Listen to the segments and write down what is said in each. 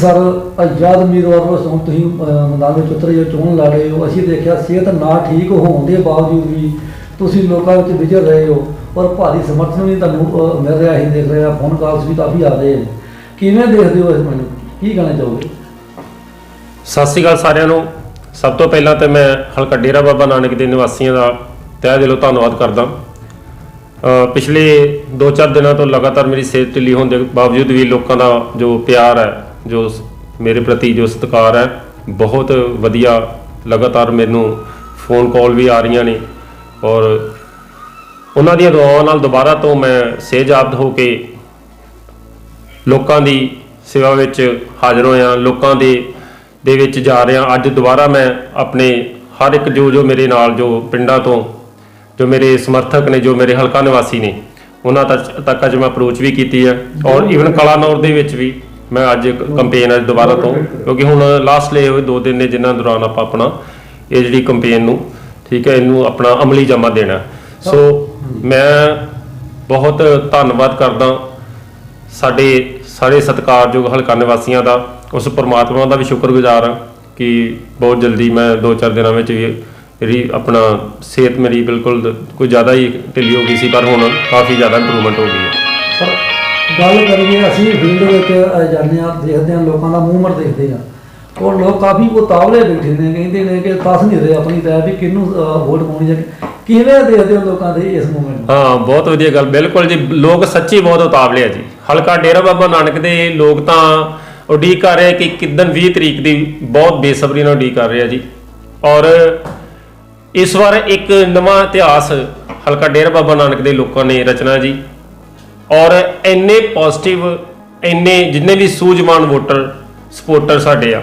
Sir ਆਜ਼ਾਦ ਉਮੀਦਵਾਰ ਵਜੋਂ ਹੁਣ ਤੁਸੀਂ ਅਹ, ਮੈਦਾਨ ਵਿੱਚ ਉਤਰੇ ਜੋ ਚੋਣ ਲੜ ਰਹੇ ਹੋ ਅਸੀਂ ਦੇਖਿਆ ਸਿਹਤ ਨਾ ਠੀਕ ਹੋਣ ਦੇ ਬਾਵਜੂਦ ਵੀ ਤੁਸੀਂ ਲੋਕਾਂ ਵਿੱਚ ਵਿਚਰ ਰਹੇ ਹੋ ਔਰ ਭਾਰੀ ਸਮਰਥਨ ਵੀ ਤੁਹਾਨੂੰ ਅਹ, ਮਿਲ ਰਿਹਾ ਅਸੀਂ ਦੇਖ ਰਹੇ ਹਾਂ ਫੋਨ ਕਾਲਸ ਵੀ ਕਾਫੀ ਆ ਰਹੇ ਨੇ। ਕਿਵੇਂ ਦੇਖਦੇ ਹੋ ਇਸ ਮੈਨੂੰ ਕੀ ਕਹਿਣਾ ਚਾਹੋਗੇ? ਸਤਿ ਸ੍ਰੀ ਅਕਾਲ ਸਾਰਿਆਂ ਨੂੰ। ਸਭ ਤੋਂ ਪਹਿਲਾਂ ਤੇ ਮੈਂ ਹਲਕਾ ਡੇਰਾ ਬਾਬਾ ਨਾਨਕ ਦੇ ਨਿਵਾਸੀਆਂ ਦਾ ਤਹਿ ਦਿਲੋਂ ਧੰਨਵਾਦ ਕਰਦਾ। ਅ, ਪਿਛਲੇ 2-4 ਦਿਨਾਂ ਤੋਂ ਲਗਾਤਾਰ ਮੇਰੀ ਸਿਹਤ ਢਿੱਲੀ ਹੋਣ ਦੇ ਬਾਵਜੂਦ ਵੀ ਲੋਕਾਂ ਦਾ ਜੋ ਪਿਆਰ ਹੈ ਜੋ ਮੇਰੇ ਪ੍ਰਤੀ ਜੋ ਸਤਿਕਾਰ ਹੈ ਬਹੁਤ ਵਧੀਆ ਲਗਾਤਾਰ ਮੈਨੂੰ ਫੋਨ ਕਾਲ ਵੀ ਆ ਰਹੀਆਂ ਨੇ ਔਰ ਉਹਨਾਂ ਦੀਆਂ ਦੁਆਵਾਂ ਨਾਲ ਦੁਬਾਰਾ ਤੋਂ ਮੈਂ ਸਿਹਤਯਾਬਦ ਹੋ ਕੇ ਲੋਕਾਂ ਦੀ ਸੇਵਾ ਵਿੱਚ ਹਾਜ਼ਰ ਹੋਇਆ ਲੋਕਾਂ ਦੇ ਦੇ ਵਿੱਚ ਜਾ ਰਿਹਾ। ਅੱਜ ਦੁਬਾਰਾ ਮੈਂ ਆਪਣੇ ਹਰ ਇੱਕ ਜੋ ਜੋ ਮੇਰੇ ਨਾਲ ਜੋ ਪਿੰਡਾਂ ਤੋਂ ਜੋ ਮੇਰੇ ਸਮਰਥਕ ਨੇ ਜੋ ਮੇਰੇ ਹਲਕਾ ਨਿਵਾਸੀ ਨੇ ਉਹਨਾਂ ਤੱਕ ਤੱਕ ਅੱਜ ਮੈਂ ਅਪਰੋਚ ਵੀ ਕੀਤੀ ਹੈ। ਔਰ ਇਵਨ ਕਲਾਨੌਰ ਦੇ ਵਿੱਚ ਵੀ ਮੈਂ ਅੱਜ ਕੰਪੇਨ ਅੱਜ ਦੁਬਾਰਾ ਤੋਂ, ਕਿਉਂਕਿ ਹੁਣ ਲਾਸਟ ਲਏ ਹੋਏ ਦੋ ਦਿਨ ਨੇ ਜਿਨ੍ਹਾਂ ਦੌਰਾਨ ਆਪਾਂ ਆਪਣਾ ਇਹ ਜਿਹੜੀ ਕੰਪੇਨ ਨੂੰ, ਠੀਕ ਹੈ, ਇਹਨੂੰ ਆਪਣਾ ਅਮਲੀ ਜਮਾ ਦੇਣਾ ਸੋ ਮੈਂ ਬਹੁਤ ਧੰਨਵਾਦ ਕਰਦਾ ਸਾਡੇ ਸਾਰੇ ਸਤਿਕਾਰਯੋਗ ਹਲਕਾ ਨਿਵਾਸੀਆਂ ਦਾ, ਉਸ ਪਰਮਾਤਮਾ ਦਾ ਵੀ ਸ਼ੁਕਰਗੁਜ਼ਾਰ ਹਾਂ ਕਿ ਬਹੁਤ ਜਲਦੀ ਮੈਂ 2-4 ਦਿਨਾਂ ਵਿੱਚ ਵੀ ਆਪਣਾ ਸਿਹਤ ਮੇਰੀ ਬਿਲਕੁਲ ਕੋਈ ਜ਼ਿਆਦਾ ਹੀ ਢਿੱਲੀ ਹੋ ਗਈ ਸੀ, ਪਰ ਹੁਣ ਕਾਫੀ ਜ਼ਿਆਦਾ ਇੰਪਰੂਵਮੈਂਟ ਹੋ ਗਈ ਹੈ। ਸਰ ਗੱਲ ਕਰੀਏ ਅਸੀਂ ਫੀਲਡ ਵਿੱਚ ਅਹ, ਜਾਂਦੇ ਹਾਂ ਦੇਖਦੇ ਹਾਂ ਲੋਕਾਂ ਦਾ ਮੂਵਮੈਂਟ ਦੇਖਦੇ ਹਾਂ। ਔਰ ਲੋਕ ਕਾਫੀ ਉਤਾਵਲੇ ਬੈਠੇ ਨੇ ਕਹਿੰਦੇ ਨੇ ਕਿ ਦੱਸ ਨਹੀਂ ਰਹੇ ਆਪਣੀ ਰਾਏ ਵੀ ਕਿਹਨੂੰ ਅਹ, ਵੋਟ ਪਾਉਣੀ ਜਾਂ ਕਿਵੇਂ ਦੇਖਦੇ ਹੋ ਲੋਕਾਂ ਦੇ ਇਸ ਮੂਵਮੈਂਟ ਨੂੰ? ਹਾਂ ਬਹੁਤ ਵਧੀਆ ਗੱਲ ਬਿਲਕੁਲ ਜੀ ਲੋਕ ਸੱਚੀ ਬਹੁਤ ਉਤਾਵਲੇ ਆ ਜੀ। ਹਲਕਾ ਡੇਰਾ ਬਾਬਾ ਨਾਨਕ ਦੇ ਲੋਕ ਤਾਂ ਉਡੀਕ ਕਰ ਰਹੇ ਕਿ ਕਿਦਨ 20 ਤਰੀਕ ਦੀ ਬਹੁਤ ਬੇਸਬਰੀ ਨਾਲ ਉਡੀਕ ਕਰ ਰਹੇ ਆ ਜੀ। ਔਰ ਇਸ ਵਾਰ ਇੱਕ ਨਵਾਂ ਇਤਿਹਾਸ ਹਲਕਾ ਡੇਰਾ ਬਾਬਾ ਨਾਨਕ ਦੇ ਲੋਕਾਂ ਨੇ ਰਚਨਾ ਜੀ। ਔਰ ਇੰਨੇ ਪੋਜ਼ਿਟਿਵ ਇੰਨੇ ਜਿੰਨੇ ਵੀ ਸੂਝਵਾਨ ਵੋਟਰ ਸਪੋਰਟਰ ਸਾਡੇ ਆ,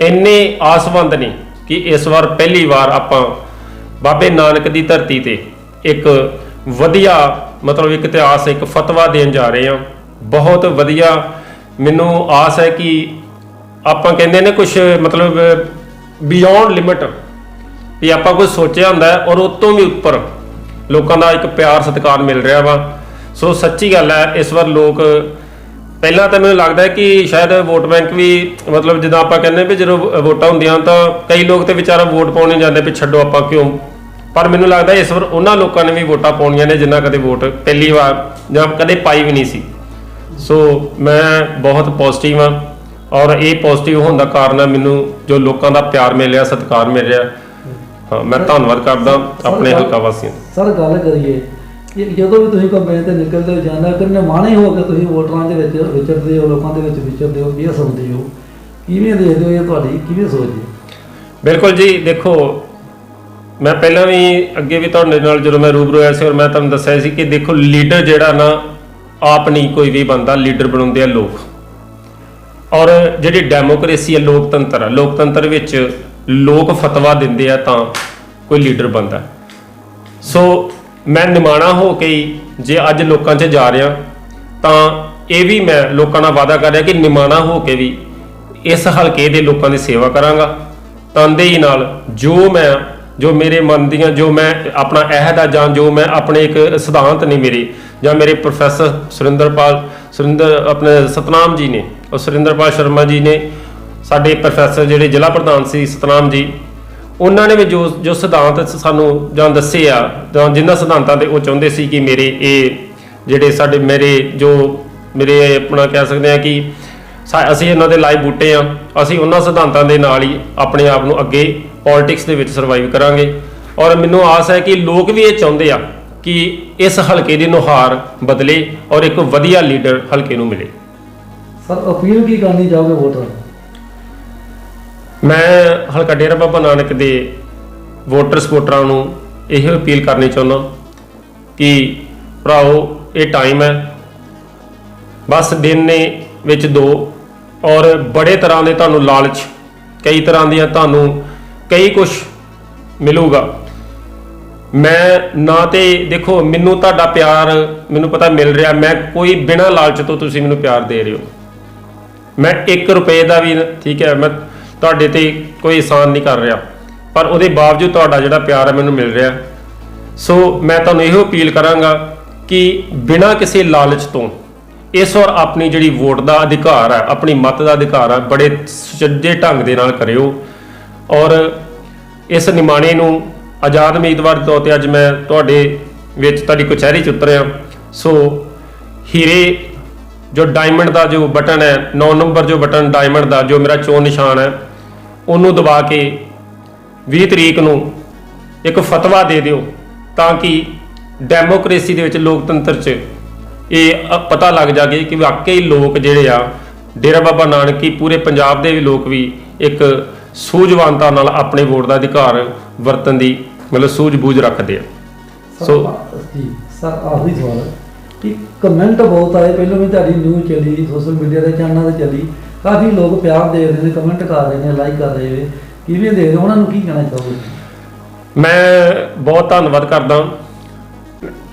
ਇੰਨੇ ਆਸਵੰਦ ਨੇ ਕਿ ਇਸ ਵਾਰ ਪਹਿਲੀ ਵਾਰ ਆਪਾਂ ਬਾਬੇ ਨਾਨਕ ਦੀ ਧਰਤੀ ਤੇ ਇੱਕ ਵਧੀਆ, ਮਤਲਬ ਇੱਕ ਇਤਿਹਾਸ, ਇੱਕ ਫਤਵਾ ਦੇਣ ਜਾ ਰਹੇ ਹਾਂ। ਬਹੁਤ ਵਧੀਆ ਮੈਨੂੰ ਆਸ ਹੈ ਕਿ ਆਪਾਂ ਕਹਿੰਦੇ ਨੇ ਕੁਝ ਮਤਲਬ ਬਿਯੋਂਡ ਲਿਮਿਟ ਵੀ ਆਪਾਂ ਕੁਝ ਸੋਚਿਆ ਹੁੰਦਾ ਔਰ ਉਸ ਤੋਂ ਵੀ ਉੱਪਰ ਲੋਕਾਂ ਦਾ ਇੱਕ ਪਿਆਰ, ਸਤਿਕਾਰ ਮਿਲ ਰਿਹਾ ਵਾ। ਸੋ ਸੱਚੀ ਗੱਲ ਹੈ ਇਸ ਵਾਰ ਲੋਕ ਪਹਿਲਾਂ ਤਾਂ ਮੈਨੂੰ ਲੱਗਦਾ ਕਿ ਸ਼ਾਇਦ ਵੋਟ ਬੈਂਕ ਵੀ ਮਤਲਬ ਜਦੋਂ ਆਪਾਂ ਕਹਿੰਦੇ ਵੀ ਜਦੋਂ ਵੋਟਾਂ ਹੁੰਦੀਆਂ ਤਾਂ ਕਈ ਲੋਕ ਤੇ ਵਿਚਾਰਾ ਵੋਟ ਪਾਉਣ ਜਾਂਦੇ ਵੀ ਛੱਡੋ ਆਪਾਂ ਕਿਉਂ? ਪਰ ਮੈਨੂੰ ਲੱਗਦਾ ਇਸ ਵਾਰ ਉਹਨਾਂ ਲੋਕਾਂ ਨੇ ਵੀ ਵੋਟਾਂ ਪਾਉਣੀਆਂ ਨੇ ਜਿਨ੍ਹਾਂ ਕਦੇ ਵੋਟ ਪਹਿਲੀ ਵਾਰ ਜਾਂ ਕਦੇ ਪਾਈ ਵੀ ਨਹੀਂ ਸੀ। ਸੋ ਮੈਂ ਬਹੁਤ ਪੋਜ਼ਿਟਿਵ ਹਾਂ ਔਰ ਇਹ ਪੋਜ਼ਿਟਿਵ ਹੋਣ ਦਾ ਕਾਰਨ ਹੈ ਮੈਨੂੰ ਜੋ ਲੋਕਾਂ ਦਾ ਪਿਆਰ ਮਿਲ ਰਿਹਾ ਸਤਿਕਾਰ ਮਿਲ ਰਿਹਾ ਹਾਂ ਮੈਂ ਧੰਨਵਾਦ ਕਰਦਾ ਆਪਣੇ ਹਲਕਾ ਵਾਸੀਆਂ ਦਾ ਸਰ ਗੱਲ ਕਰੀਏ ਜਦੋਂ ਵੀ ਤੁਸੀਂ ਕੰਪੇਨ ਤੇ ਨਿਕਲਦੇ ਹੋ ਜਾਂਦਾ ਕਿੰਨੇ ਮਾਣੇ ਹੋ ਕੇ ਤੁਸੀਂ ਵੋਟਰਾਂ ਦੇ ਵਿੱਚ ਵਿਚਰਦੇ ਹੋ, ਲੋਕਾਂ ਦੇ ਵਿੱਚ ਵਿਚਰਦੇ ਹੋ, ਕੀ ਸੁਣਦੇ ਹੋ? ਕਿਵੇਂ ਦੇਖਦੇ ਹੋ ਇਹ ਤੁਹਾਡੀ, ਕਿਵੇਂ ਸੋਚਦੇ ਹੋ? ਬਿਲਕੁਲ ਜੀ, ਦੇਖੋ, ਮੈਂ ਪਹਿਲਾਂ ਵੀ ਅੱਗੇ ਵੀ ਤੁਹਾਡੇ ਨਾਲ ਜਦੋਂ ਮੈਂ ਰੂਬਰੂ ਹੋਇਆ ਸੀ ਔਰ ਮੈਂ ਤੁਹਾਨੂੰ ਦੱਸਿਆ ਸੀ ਕਿ ਦੇਖੋ, ਲੀਡਰ ਜਿਹੜਾ ਨਾ, ਆਪ ਨਹੀਂ ਕੋਈ ਵੀ ਬੰਦਾ ਲੀਡਰ ਬਣਾਉਂਦੇ ਆ ਲੋਕ। ਔਰ ਜਿਹੜੀ ਡੈਮੋਕ੍ਰੇਸੀ ਹੈ ਲੋਕਤੰਤਰ ਹੈ ਲੋਕਤੰਤਰ ਵਿੱਚ ਲੋਕ ਫਤਵਾ ਦਿੰਦੇ ਆ ਤਾਂ ਕੋਈ ਲੀਡਰ ਬਣਦਾ। ਸੋ ਮੈਂ ਨਿਮਾਣਾ ਹੋ ਕੇ ਹੀ ਜੇ ਅੱਜ ਲੋਕਾਂ 'ਚ ਜਾ ਰਿਹਾ, ਤਾਂ ਇਹ ਵੀ ਮੈਂ ਲੋਕਾਂ ਨਾਲ ਵਾਅਦਾ ਕਰ ਰਿਹਾ ਕਿ ਨਿਮਾਣਾ ਹੋ ਕੇ ਵੀ ਇਸ ਹਲਕੇ ਦੇ ਲੋਕਾਂ ਦੀ ਸੇਵਾ ਕਰਾਂਗਾ। ਤਨਦੇਹੀ ਨਾਲ ਜੋ ਮੈਂ, ਜੋ ਮੇਰੇ ਮਨ ਦੀਆਂ, ਜੋ ਮੈਂ ਆਪਣਾ ਅਹਿਦ ਆ ਜਾਂ ਜੋ ਮੈਂ ਆਪਣੇ ਇੱਕ ਸਿਧਾਂਤ ਨੇ ਮੇਰੇ, ਜਾਂ ਮੇਰੇ ਪ੍ਰੋਫੈਸਰ ਸੁਰਿੰਦਰਪਾਲ, ਸੁਰਿੰਦਰ ਆਪਣੇ ਸਤਨਾਮ ਜੀ ਨੇ, ਉਹ ਸੁਰਿੰਦਰਪਾਲ ਸ਼ਰਮਾ ਜੀ ਨੇ, ਸਾਡੇ ਪ੍ਰੋਫੈਸਰ ਜਿਹੜੇ ਜ਼ਿਲ੍ਹਾ ਪ੍ਰਧਾਨ ਸੀ ਸਤਨਾਮ ਜੀ ਉਹਨਾਂ ਨੇ ਵੀ ਜੋ ਜੋ ਸਿਧਾਂਤ ਸਾਨੂੰ ਜਾਂ ਦੱਸੇ ਆ, ਜਾਂ ਜਿਨ੍ਹਾਂ ਸਿਧਾਂਤਾਂ ਤੇ ਉਹ ਚਾਹੁੰਦੇ ਸੀ ਕਿ ਮੇਰੇ ਇਹ ਜਿਹੜੇ ਸਾਡੇ ਮੇਰੇ ਜੋ ਮੇਰੇ ਆਪਣਾ ਕਹਿ ਸਕਦੇ ਆ ਕਿ ਸਾ- ਅਸੀਂ ਇਹਨਾਂ ਦੇ ਲਾਈਵ ਬੂਟੇ ਆ, ਅਸੀਂ ਉਹਨਾਂ ਸਿਧਾਂਤਾਂ ਦੇ ਨਾਲ ਹੀ ਆਪਣੇ ਆਪ ਨੂੰ ਅੱਗੇ ਪੋਲਿਟਿਕਸ ਦੇ ਵਿੱਚ ਸਰਵਾਈਵ ਕਰਾਂਗੇ। ਔਰ ਮੈਨੂੰ ਆਸ ਹੈ ਕਿ ਲੋਕ ਵੀ ਇਹ ਚਾਹੁੰਦੇ ਆ ਕਿ ਇਸ ਹਲਕੇ ਦੀ ਨੁਹਾਰ ਬਦਲੇ ਔਰ ਇੱਕ ਵਧੀਆ ਲੀਡਰ ਹਲਕੇ ਨੂੰ ਮਿਲੇ। ਸਰ, ਅਪੀਲ ਕੀ ਕਰਨੀ ਚਾਹੋਗੇ ਵੋਟਰਾਂ ਨੂੰ? ਮੈਂ ਹਲਕਾ ਡੇਰਾ ਬਾਬਾ ਨਾਨਕ ਦੇ ਵੋਟਰ ਸਪੋਰਟਰਾਂ ਨੂੰ ਇਹ ਅਪੀਲ ਕਰਨੀ ਚਾਹੁੰਦਾ ਕਿ ਭਰਾਓ, ਇਹ ਟਾਈਮ ਹੈ। ਬਸ ਦਿਨ ਨੇ ਵਿੱਚ ਦੋ ਔਰ ਬੜੇ ਤਰ੍ਹਾਂ ਦੇ ਤੁਹਾਨੂੰ ਲਾਲਚ, ਕਈ ਤਰ੍ਹਾਂ ਦੀਆਂ ਤੁਹਾਨੂੰ ਕਈ ਕੁਝ ਮਿਲੂਗਾ। ਮੈਂ ਨਾ ਤੇ ਦੇਖੋ, ਮੈਨੂੰ ਤੁਹਾਡਾ ਪਿਆਰ ਮੈਨੂੰ ਪਤਾ ਮਿਲ ਰਿਹਾ। ਮੈਂ ਕੋਈ ਬਿਨਾਂ ਲਾਲਚ ਤੋਂ ਤੁਸੀਂ ਮੈਨੂੰ ਪਿਆਰ ਦੇ ਰਹੇ ਹੋ। ਮੈਂ 1 ਰੁਪਏ ਦਾ ਵੀ, ਠੀਕ ਹੈ, ਮੈਂ ਤੁਹਾਡੇ ਤੇ ਕੋਈ ਇਹਸਾਨ ਨਹੀਂ ਕਰ ਰਿਹਾ। ਪਰ ਉਹਦੇ ਬਾਵਜੂਦ ਤੁਹਾਡਾ ਜਿਹੜਾ ਪਿਆਰ ਹੈ ਮੈਨੂੰ ਮਿਲ ਰਿਹਾ। ਸੋ ਮੈਂ ਤੁਹਾਨੂੰ ਇਹੋ ਅਪੀਲ ਕਰਾਂਗਾ ਕਿ ਬਿਨਾਂ ਕਿਸੇ ਲਾਲਚ ਤੋਂ ਇਸ ਵਾਰ ਆਪਣੀ ਜਿਹੜੀ ਵੋਟ ਦਾ ਅਧਿਕਾਰ ਹੈ ਆਪਣੀ ਮਤ ਦਾ ਅਧਿਕਾਰ ਹੈ ਬੜੇ ਸੁਚੱਜੇ ਢੰਗ ਦੇ ਨਾਲ ਕਰਿਓ। ਔਰ ਇਸ ਨਿਮਾਣੇ ਨੂੰ ਆਜ਼ਾਦ ਉਮੀਦਵਾਰ ਦੇ ਤੌਰ ਤੇ ਅੱਜ ਮੈਂ ਤੁਹਾਡੇ ਵਿੱਚ ਤੁਹਾਡੀ ਕਚਹਿਰੀ ਚ ਉਤਰਿਆ। ਸੋ ਹੀਰੇ ਜੋ ਡਾਇਮੰਡ ਦਾ ਜੋ ਬਟਨ ਹੈ 9 ਨੰਬਰ ਜੋ ਬਟਨ ਡਾਇਮੰਡ ਦਾ ਜੋ ਮੇਰਾ ਚੋਣ ਨਿਸ਼ਾਨ ਹੈ ਉਹਨੂੰ ਦਬਾ ਕੇ 20 ਤਰੀਕ ਨੂੰ ਇੱਕ ਫਤਵਾ ਦੇ ਦਿਓ ਤਾਂ ਕਿ ਡੈਮੋਕ੍ਰੇਸੀ ਦੇ ਵਿੱਚ ਲੋਕਤੰਤਰ 'ਚ ਇਹ ਪਤਾ ਲੱਗ ਜਾਗੇ ਕਿ ਵਾਕਈ ਲੋਕ ਜਿਹੜੇ ਆ ਡੇਰਾ ਬਾਬਾ ਨਾਨਕ ਕੀ ਪੂਰੇ ਪੰਜਾਬ ਦੇ ਵੀ ਲੋਕ ਵੀ ਇੱਕ ਸੂਝਵਾਨਤਾ ਨਾਲ ਆਪਣੇ ਵੋਟ ਦਾ ਅਧਿਕਾਰ ਵਰਤਣ ਦੀ ਮਤਲਬ ਸੂਝ-ਬੂਝ ਰੱਖਦੇ ਆ। ਸੋ- ਜੀ ਸਰ ਆਖਰੀ ਸਵਾਲ ਕਿ ਕਮੈਂਟ ਬਹੁਤ ਆਏ ਪਹਿਲਾਂ ਵੀ ਤੁਹਾਡੀ ਨਿਊਜ਼ ਚੱਲੀ ਸੋਸ਼ਲ ਮੀਡੀਆ ਦੇ ਚੈਨਲਾਂ ਤੇ ਚੱਲੀ ਕਾਫੀ ਲੋਕ ਪਿਆਰ ਦੇ ਰਹੇ ਨੇ ਕਮੈਂਟ ਕਰ ਰਹੇ ਨੇ ਲਾਈਕ ਕਰ ਰਹੇ ਨੇ। ਕਿਵੇਂ ਦੇ ਰਹੇ ਉਹਨਾਂ ਨੂੰ ਕੀ ਕਹਿਣਾ ਚਾਹੋਗੇ? ਮੈਂ ਬਹੁਤ ਧੰਨਵਾਦ ਕਰਦਾ।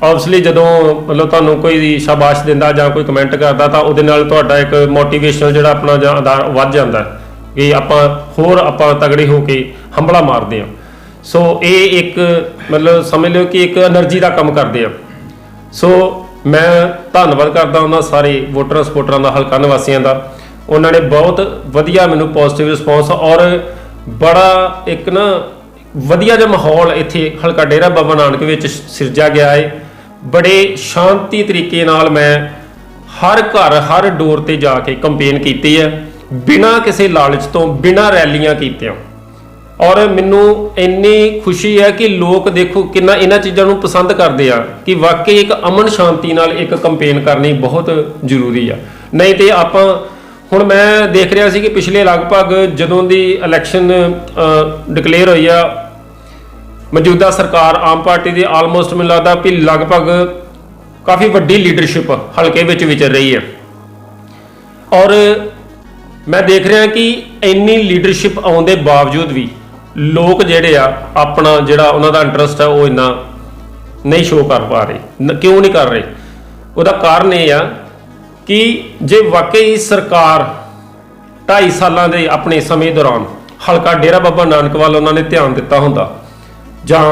ਆਬਵੀਅਸਲੀ ਜਦੋਂ ਮਤਲਬ ਤੁਹਾਨੂੰ ਕੋਈ ਸ਼ਾਬਾਸ਼ ਦਿੰਦਾ ਜਾਂ ਕੋਈ ਕਮੈਂਟ ਕਰਦਾ ਤਾਂ ਉਹਦੇ ਨਾਲ ਤੁਹਾਡਾ ਇੱਕ ਮੋਟੀਵੇਸ਼ਨਲ ਜਿਹੜਾ ਆਪਣਾ ਜਾਂ ਵੱਧ ਜਾਂਦਾ ਕਿ ਆਪਾਂ ਹੋਰ ਆਪਾਂ ਤਗੜੇ ਹੋ ਕੇ ਹੰਬਲਾ ਮਾਰਦੇ ਹਾਂ। ਸੋ ਇਹ ਇੱਕ ਮਤਲਬ ਸਮਝ ਲਿਓ ਕਿ ਇੱਕ એનર્ਜੀ ਦਾ ਕੰਮ ਕਰਦੇ ਆ। ਸੋ ਮੈਂ ਧੰਨਵਾਦ ਕਰਦਾ ਉਹਨਾਂ ਸਾਰੇ ਵੋਟਰਾਂ ਸਪੋਰਟਰਾਂ ਦਾ, ਹਲਕਾ ਨਿਵਾਸੀਆਂ ਦਾ। ਉਹਨਾਂ ਨੇ ਬਹੁਤ ਵਧੀਆ ਮੈਨੂੰ ਪੋਜ਼ਿਟਿਵ ਰਿਸਪੌਂਸ ਔਰ ਬੜਾ ਇੱਕ ਨਾ ਵਧੀਆ ਜਿਹਾ ਮਾਹੌਲ ਇੱਥੇ ਹਲਕਾ ਡੇਰਾ ਬਾਬਾ ਨਾਨਕ ਵਿੱਚ ਸਿਰਜਿਆ ਗਿਆ ਹੈ ਬੜੇ ਸ਼ਾਂਤੀ ਤਰੀਕੇ ਨਾਲ ਮੈਂ ਹਰ ਘਰ, ਹਰ ਡੋਰ ਤੇ ਜਾ ਕੇ ਕੰਪੇਨ ਕੀਤੀ ਹੈ। ਬਿਨਾਂ ਕਿਸੇ ਲਾਲਚ ਤੋਂ, ਬਿਨਾਂ ਰੈਲੀਆਂ ਕੀਤੀਆਂ। ਔਰ ਮੈਨੂੰ ਇੰਨੀ ਖੁਸ਼ੀ ਹੈ ਕਿ ਲੋਕ ਦੇਖੋ ਕਿੰਨਾ ਇਹਨਾਂ ਚੀਜ਼ਾਂ ਨੂੰ ਪਸੰਦ ਕਰਦੇ ਆ ਕਿ ਵਾਕਈ ਇੱਕ ਅਮਨ ਸ਼ਾਂਤੀ ਨਾਲ ਇੱਕ ਕੰਪੇਨ ਕਰਨੀ ਬਹੁਤ ਜ਼ਰੂਰੀ ਆ। ਨਹੀਂ ਤੇ ਆਪਾਂ ਹੁਣ ਮੈਂ ਦੇਖ ਰਿਹਾ ਸੀ ਕਿ ਪਿਛਲੇ ਲਗਭਗ ਜਦੋਂ ਦੀ ਇਲੈਕਸ਼ਨ ਡਿਕਲੇਅਰ ਹੋਈ ਆ, ਮੌਜੂਦਾ ਸਰਕਾਰ ਆਮ ਪਾਰਟੀ ਦੀ ਆਲਮੋਸਟ ਮੈਨੂੰ ਲੱਗਦਾ ਵੀ ਲਗਭਗ ਕਾਫੀ ਵੱਡੀ ਲੀਡਰਸ਼ਿਪ ਹਲਕੇ ਵਿੱਚ ਵਿਚਰ ਰਹੀ ਹੈ। ਔਰ ਮੈਂ ਦੇਖ ਰਿਹਾ ਕਿ ਇੰਨੀ ਲੀਡਰਸ਼ਿਪ ਆਉਣ ਦੇ ਬਾਵਜੂਦ ਵੀ ਲੋਕ ਜਿਹੜੇ ਆ, ਆਪਣਾ ਜਿਹੜਾ ਉਹਨਾਂ ਦਾ ਇੰਟਰਸਟ ਹੈ ਉਹ ਇੰਨਾ ਨਹੀਂ ਸ਼ੋਅ ਕਰ ਪਾ ਰਹੇ ਕਿਉਂ ਨਹੀਂ ਕਰ ਰਹੇ? ਉਹਦਾ ਕਾਰਨ ਇਹ ਆ ਕਿ ਜੇ ਵਾਕਈ ਸਰਕਾਰ 2.5 ਸਾਲਾਂ ਦੇ ਆਪਣੇ ਸਮੇਂ ਦੌਰਾਨ ਹਲਕਾ ਡੇਰਾ ਬਾਬਾ ਨਾਨਕ ਵੱਲ ਉਹਨਾਂ ਨੇ ਧਿਆਨ ਦਿੱਤਾ ਹੁੰਦਾ, ਜਾਂ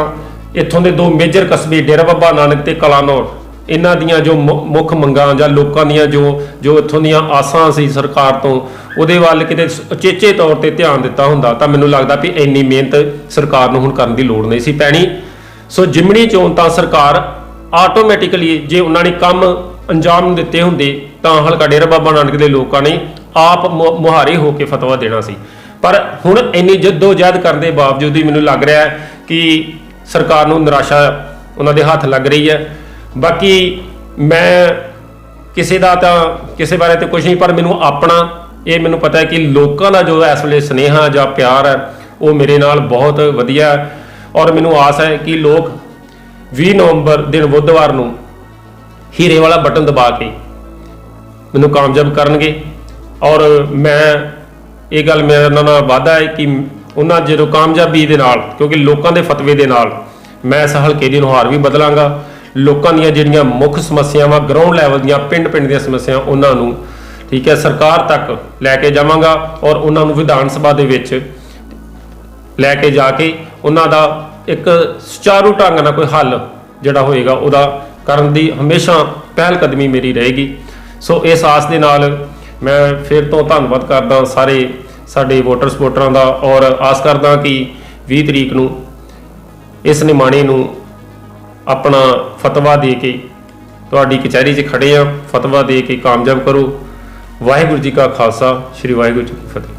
ਇੱਥੋਂ ਦੇ ਦੋ ਮੇਜਰ ਕਸਬੇ ਡੇਰਾ ਬਾਬਾ ਨਾਨਕ ਤੇ ਕਲਾਨੌਰ, ਇਹਨਾਂ ਦੀਆਂ ਜੋ ਮੁੱਖ ਮੰਗਾਂ ਜਾਂ ਲੋਕਾਂ ਦੀਆਂ ਜੋ ਜੋ ਇੱਥੋਂ ਦੀਆਂ ਆਸਾਂ ਸੀ ਸਰਕਾਰ ਤੋਂ, ਉਹਦੇ ਵੱਲ ਕਿਤੇ ਉਚੇਚੇ ਤੌਰ ਤੇ ਧਿਆਨ ਦਿੱਤਾ ਹੁੰਦਾ, ਤਾਂ ਮੈਨੂੰ ਲੱਗਦਾ ਵੀ ਇੰਨੀ ਮਿਹਨਤ ਸਰਕਾਰ ਨੂੰ ਹੁਣ ਕਰਨ ਦੀ ਲੋੜ ਨਹੀਂ ਸੀ ਪੈਣੀ। ਸੋ ਜਿਮਣੀ ਚੋਣ ਤਾਂ ਸਰਕਾਰ ਆਟੋਮੈਟਿਕਲੀ ਜੇ ਉਹਨਾਂ ਨੇ ਕੰਮ ਅੰਜਾਮ ਦਿੱਤੇ ਹੁੰਦੇ ਤਾਂ ਹਲਕਾ ਡੇਰਾ ਬਾਬਾ ਨਾਨਕ ਦੇ ਲੋਕਾਂ ਨੇ ਆਪ ਮੁਹਾਰੇ ਹੋ ਕੇ ਫਤਵਾ ਦੇਣਾ ਸੀ। ਪਰ ਹੁਣ ਇੰਨੀ ਜਹਿਦ ਕਰਨ ਦੇ ਬਾਵਜੂਦ ਹੀ ਮੈਨੂੰ ਲੱਗ ਰਿਹਾ ਹੈ ਕਿ ਸਰਕਾਰ ਨੂੰ ਨਿਰਾਸ਼ਾ ਉਹਨਾਂ ਦੇ ਹੱਥ ਲੱਗ ਰਹੀ ਹੈ। ਬਾਕੀ ਮੈਂ ਕਿਸੇ ਦਾ ਤਾਂ ਕਿਸੇ ਬਾਰੇ ਤੇ ਕੁਝ ਨਹੀਂ, ਪਰ ਮੈਨੂੰ ਆਪਣਾ ਇਹ ਮੈਨੂੰ ਪਤਾ ਹੈ ਕਿ ਲੋਕਾਂ ਦਾ ਜੋ ਇਸ ਵੇਲੇ ਸਨੇਹਾ ਜਾਂ ਪਿਆਰ ਹੈ, ਉਹ ਮੇਰੇ ਨਾਲ ਬਹੁਤ ਵਧੀਆ ਔਰ ਮੈਨੂੰ ਆਸ ਹੈ ਕਿ ਲੋਕ 20 ਨਵੰਬਰ ਦਿਨ ਬੁੱਧਵਾਰ ਨੂੰ ਹੀਰੇ ਵਾਲਾ ਬਟਨ ਦਬਾ ਕੇ ਮੈਨੂੰ ਕਾਮਯਾਬ ਕਰਨਗੇ। ਔਰ ਮੈਂ ਇਹ ਗੱਲ ਮੇਰਾ ਉਹਨਾਂ ਨਾਲ ਵਾਅਦਾ ਹੈ ਕਿ ਉਹਨਾਂ ਜਦੋਂ ਕਾਮਯਾਬੀ ਦੇ ਨਾਲ, ਕਿਉਂਕਿ ਲੋਕਾਂ ਦੇ ਫਤਵੇ ਦੇ ਨਾਲ ਮੈਂ ਇਸ ਹਲਕੇ ਦੀ ਨੁਹਾਰ ਵੀ ਬਦਲਾਂਗਾ। ਲੋਕਾਂ ਦੀਆਂ ਜਿਹੜੀਆਂ ਮੁੱਖ ਸਮੱਸਿਆਵਾਂ ਗਰਾਊਂਡ ਲੈਵਲ ਦੀਆਂ, ਪਿੰਡ-ਪਿੰਡ ਦੀਆਂ ਸਮੱਸਿਆਵਾਂ, ਉਹਨਾਂ ਨੂੰ ਠੀਕ ਹੈ, ਸਰਕਾਰ ਤੱਕ ਲੈ ਕੇ ਜਾਵਾਂਗਾ ਔਰ ਉਹਨਾਂ ਨੂੰ ਵਿਧਾਨ ਸਭਾ ਦੇ ਵਿੱਚ ਲੈ ਕੇ ਜਾ ਕੇ ਉਹਨਾਂ ਦਾ ਇੱਕ ਸੁਚਾਰੂ ਢੰਗ ਨਾਲ ਕੋਈ ਹੱਲ ਜਿਹੜਾ ਹੋਏਗਾ, ਉਹਦਾ ਕਰਨ ਦੀ ਹਮੇਸ਼ਾ ਪਹਿਲ ਕਦਮੀ ਮੇਰੀ ਰਹੇਗੀ। ਸੋ ਇਸ ਆਸ ਦੇ ਨਾਲ ਮੈਂ ਫਿਰ ਤੋਂ ਧੰਨਵਾਦ ਕਰਦਾ ਸਾਰੇ ਸਾਡੇ ਵੋਟਰ ਸਪੋਰਟਰਾਂ ਦਾ ਔਰ ਆਸ ਕਰਦਾ ਕਿ 20 ਤਰੀਕ ਨੂੰ ਇਸ ਨਿਮਾਣੇ ਨੂੰ ਆਪਣਾ ਫਤਵਾ ਦੇ ਕੇ ਤੁਹਾਡੀ ਕਚਹਿਰੀ 'ਚ ਖੜੇ ਆ ਫਤਵਾ ਦੇ ਕੇ ਕਾਮਯਾਬ ਕਰੋ। ਵਾਹਿਗੁਰੂ ਜੀ ਕਾ ਖਾਲਸਾ, ਸ੍ਰੀ ਵਾਹਿਗੁਰੂ ਜੀ ਕੀ ਫਤਿਹ।